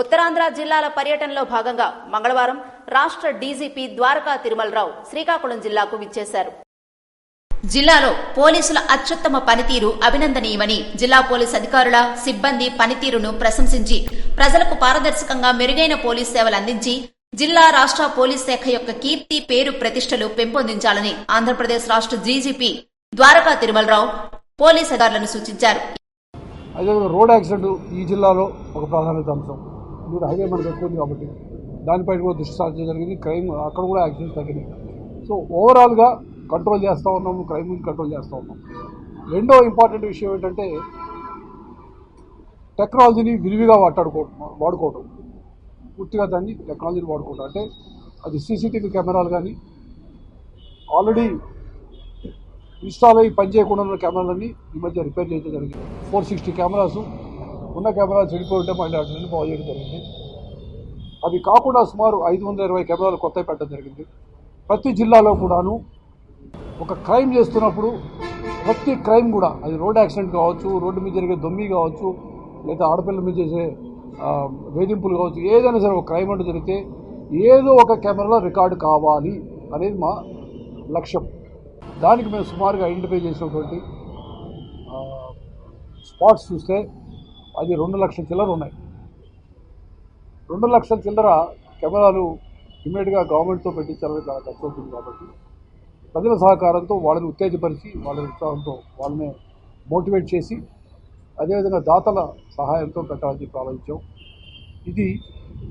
ఉత్తరాంధ్ర జిల్లాల పర్యటనలో భాగంగా మంగళవారం రాష్ట్ర డీజీపీ ద్వారకా తిరుమలరావు శ్రీకాకుళం జిల్లాకు విచ్చేశారు. జిల్లాలో పోలీసుల అత్యుత్తమ పనితీరు అభినందనీయమని జిల్లా పోలీస్ అధికారుల సిబ్బంది పనితీరును ప్రశంసించి ప్రజలకు పారదర్శకంగా మెరుగైన పోలీస్ సేవలు అందించి జిల్లా రాష్ట్ర పోలీస్ శాఖ యొక్క కీర్తి పేరు ప్రతిష్టలు పెంపొందించాలని ఆంధ్రప్రదేశ్ రాష్ట్ర డీజీపీ ద్వారకా తిరుమలరావు పోలీస్ అధికారులను సూచించారు. రోడ్ యాక్సిడెంట్ ఈ జిల్లాలో ఒక ప్రాధాన్యత అంశం. ఇప్పుడు హైవే మనకు ఎక్కువ ఉంది కాబట్టి దానిపైన కూడా దృష్టి సాధించడం జరిగింది. క్రైమ్ అక్కడ కూడా యాక్సిడెంట్స్ తగ్గినాయి. సో ఓవరాల్గా కంట్రోల్ చేస్తూ ఉన్నాము క్రైమ్ కంట్రోల్ చేస్తూ ఉన్నాం. రెండో ఇంపార్టెంట్ విషయం ఏంటంటే టెక్నాలజీని విరివిగా వాటాడుకోవటం వాడుకోవటం పూర్తిగా దాన్ని టెక్నాలజీని వాడుకోవటం అంటే అది సీసీటీవీ కెమెరాలు కానీ ఆల్రెడీ ఇన్స్టాల్ అయ్యి పనిచేయకుండా ఉన్న కెమెరాలన్నీ ఈ మధ్య రిపేర్ చేయడం జరిగింది. ఫోర్ సిక్స్టీ కెమెరాసు ఉన్న కెమెరాలు చెడిపోవటం ఉంటే మళ్ళీ నుండి బాగు చేయడం జరిగింది. అవి కాకుండా సుమారు ఐదు వందల ఇరవై కెమెరాలు కొత్తవి పెట్టడం జరిగింది. ప్రతి జిల్లాలో కూడాను ఒక క్రైమ్ చేస్తున్నప్పుడు ప్రతి క్రైమ్ కూడా అది రోడ్ యాక్సిడెంట్ కావచ్చు రోడ్డు మీద జరిగే దొమ్మి కావచ్చు లేదా ఆడపిల్లల మీద చేసే వేధింపులు కావచ్చు ఏదైనా సరే ఒక క్రైమ్ అంటూ జరిగితే ఏదో ఒక కెమెరాలో రికార్డు కావాలి అనేది మా లక్ష్యం. దానికి మేము సుమారుగా ఐడెంటిఫై చేసినటువంటి స్పాట్స్ చూస్తే అది రెండు లక్షల చిల్లర ఉన్నాయి. రెండు లక్షల చిల్లర కెమెరాలు ఇమీడియట్గా గవర్నమెంట్తో పెట్టించాలని చాలా ఖర్చు అవుతుంది కాబట్టి ప్రజల సహకారంతో వాళ్ళని ఉత్తేజపరిచి వాళ్ళ ఉత్సాహంతో వాళ్ళని మోటివేట్ చేసి అదేవిధంగా దాతల సహాయంతో పెట్టాలని చెప్పి ఆలోచించాం. ఇది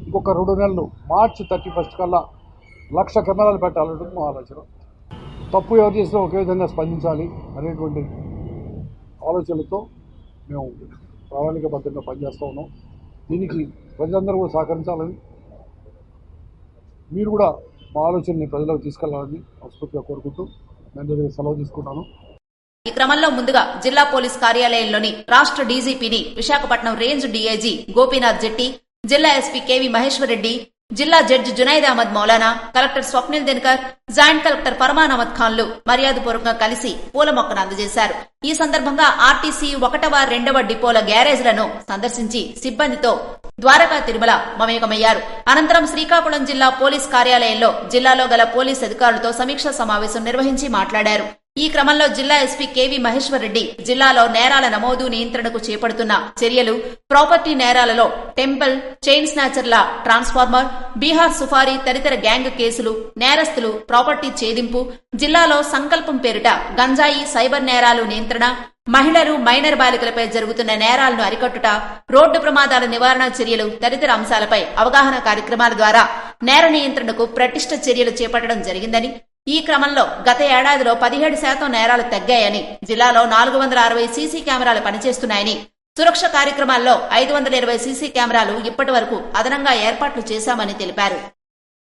ఇంకొక రెండు నెలలు మార్చి థర్టీ ఫస్ట్ కల్లా లక్ష కెమెరాలు పెట్టాలన్నది మా ఆలోచన. తప్పు ఎవరు చేసినా ఒకే విధంగా స్పందించాలి అనేటువంటి ఆలోచనలతో మేము ప్రణాళికబద్ధంగా పనిచేస్తూ ఉన్నాం. దీనికి ప్రజలందరూ కూడా సహకరించాలని మీరు కూడా మా ఆలోచనని ప్రజలకు తీసుకెళ్ళాలని మనస్ఫూర్తిగా కోరుకుంటూ నేను దగ్గర సెలవు తీసుకుంటాను. ఈ క్రమంలో ముందుగా జిల్లా పోలీస్ కార్యాలయంలోని రాష్ట్ర డీజీపీని విశాఖపట్నం రేంజ్ డీఐజీ గోపీనాథ్ జెట్టి జిల్లా ఎస్పీ కేవీ మహేశ్వర్ రెడ్డి జిల్లా judge Junaid Ahmed Maulana collector Swapnil Dinakar joint collector Farman Ahmed ఖాన్లు మర్యాదపూర్వకంగా కలిసి పూల మొక్కను అందజేశారు. ఈ సందర్భంగా ఆర్టీసీ ఒకటవ రెండవ డిపోల గ్యారేజ్లను సందర్శించి సిబ్బందితో ద్వారకా తిరుమల మమేకమయ్యారు. అనంతరం శ్రీకాకుళం జిల్లా పోలీస్ కార్యాలయంలో జిల్లాలో గల పోలీస్ అధికారులతో సమీక్షా సమావేశం నిర్వహించి మాట్లాడారు. ఈ క్రమంలో జిల్లా ఎస్పీ కేవీ మహేశ్వర్ రెడ్డి జిల్లాలో నేరాల నమోదు నియంత్రణకు చేపడుతున్న చర్యలు ప్రాపర్టీ నేరాలలో టెంపుల్ చైన్ స్నాచర్ల ట్రాన్స్ఫార్మర్ బీహార్ సుఫారీ తదితర గ్యాంగ్ కేసులు నేరస్తులు ప్రాపర్టీ ఛేదింపు జిల్లాలో సంకల్పం పేరిట గంజాయి సైబర్ నేరాలు నియంత్రణ మహిళలు మైనర్ బాలికలపై జరుగుతున్న నేరాలను అరికట్టుట రోడ్డు ప్రమాదాల నివారణ చర్యలు తదితర అంశాలపై అవగాహన కార్యక్రమాల ద్వారా నేర నియంత్రణకు ప్రతిష్ట చర్యలు చేపట్టడం జరిగిందని ఈ క్రమంలో గత ఏడాదిలో పదిహేడు శాతం నేరాలు తగ్గాయని జిల్లాలో నాలుగు వందల అరవై సీసీ కెమెరాలు పనిచేస్తున్నాయని సురక్ష కార్యక్రమాల్లో ఐదు వందల ఇరవై సీసీ కెమెరాలు ఇప్పటి వరకు అదనంగా ఏర్పాట్లు చేశామని తెలిపారు.